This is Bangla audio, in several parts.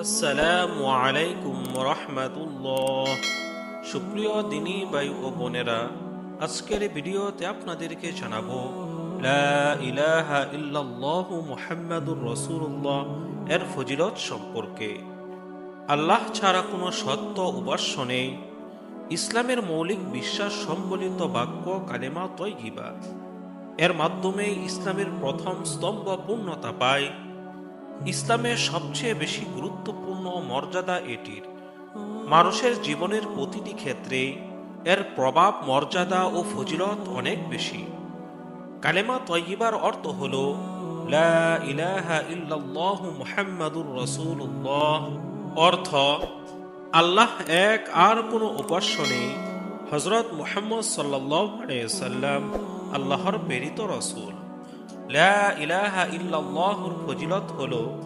আসসালামু আলাইকুম রহমাতুল্লাহ সুপ্রিয় দিনী ভাই ও বোনেরা, আজকের ভিডিওতে আপনাদেরকে জানাব ইলাহা রাসূলুল্লাহ এর ফজিলত সম্পর্কে। আল্লাহ ছাড়া কোনো সত্য উপাস্য নেই। ইসলামের মৌলিক বিশ্বাস সম্বলিত বাক্য কালেমা তৈগিবা এর মাধ্যমে ইসলামের প্রথম স্তম্ভ পূর্ণতা পায়। ইসলামের সবচেয়ে বেশি গুরুত্বপূর্ণ মর্যাদা এটির। মানুষের জীবনের প্রতিটি ক্ষেত্রে এর প্রভাব, মর্যাদা ও ফজিলত অনেক বেশি। কালেমা তৈবার অর্থ হল অর্থ, আল্লাহ এক আর কোনো উপাস্য নেই হজরত মুহাম্মদ সাল্লাম আল্লাহর প্রেরিত রসূল। লা ইলাহা ইল্লাল্লাহুর ফজিলত হলো,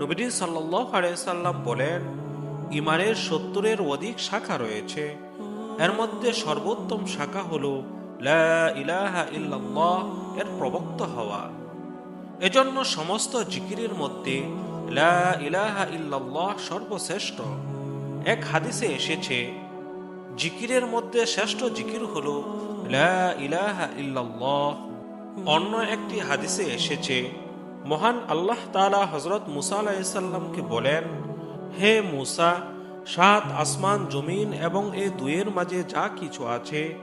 নবীজি সাল্লাল্লাহু আলাইহি সাল্লাম বলেন ইমানের সত্তরের অধিক শাখা রয়েছে। এর মধ্যে সর্বোত্তম শাখা হলো, লা ইলাহা ইল্লাল্লাহ এর প্রবক্ত হওয়া। এজন্য সমস্ত জিকিরের মধ্যে, লা ইলাহা ইল্লাল্লাহ সর্বশ্রেষ্ঠ। এক হাদিসে এসেছে, জিকিরের মধ্যে শ্রেষ্ঠ জিকির হলো, লা ইলাহা ইল্লাল্লাহ। অন্য একটি হাদিসে এসেছে, মহান আল্লাহ তালা হজরত মুসা আলাইসাল্লামকে বলেন, হে মুসা, সাত আসমান, জমিন এবং এ দুয়ের মাঝে যা কিছু আছে,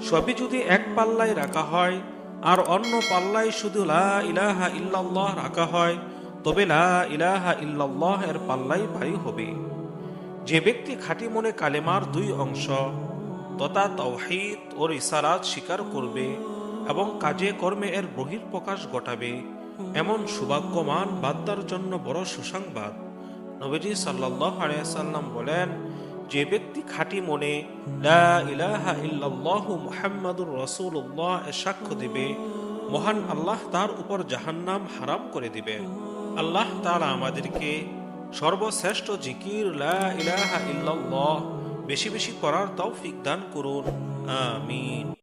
সবই যদি এক পাল্লায় রাখা হয় আর অন্য পাল্লায় শুধু লা ইলাহা ইল্লাল্লাহ রাখা হয়, তবে লা ইলাহা ইল্লাল্লাহ এর পাল্লাই ভারী হবে। যে ব্যক্তি খাঁটি মনে কালেমার দুই অংশ, তথা তৌহিদ ও রিসালাত স্বীকার করবে এবং কাজে কর্মে এর বহির্প্রকাশ ঘটাবে। এমন সৌভাগ্যমান বাদ্দার জন্য বড় সুসংবাদ। নবীজি সাল্লাহ আলিয়াল্লাম বলেন, যে ব্যক্তি খাঁটি মনে মুহাম্মাদুর রাসূলুল্লাহ এর সাক্ষ্য দেবে, মহান আল্লাহ তার উপর জাহান্নাম হারাম করে দিবে। আল্লাহ তাআলা আমাদেরকে সর্বশ্রেষ্ঠ জিকির, লা ইলাহা ইল্লাল্লাহ, বেশি বেশি করার তৌফিক দান করুন। আমিন।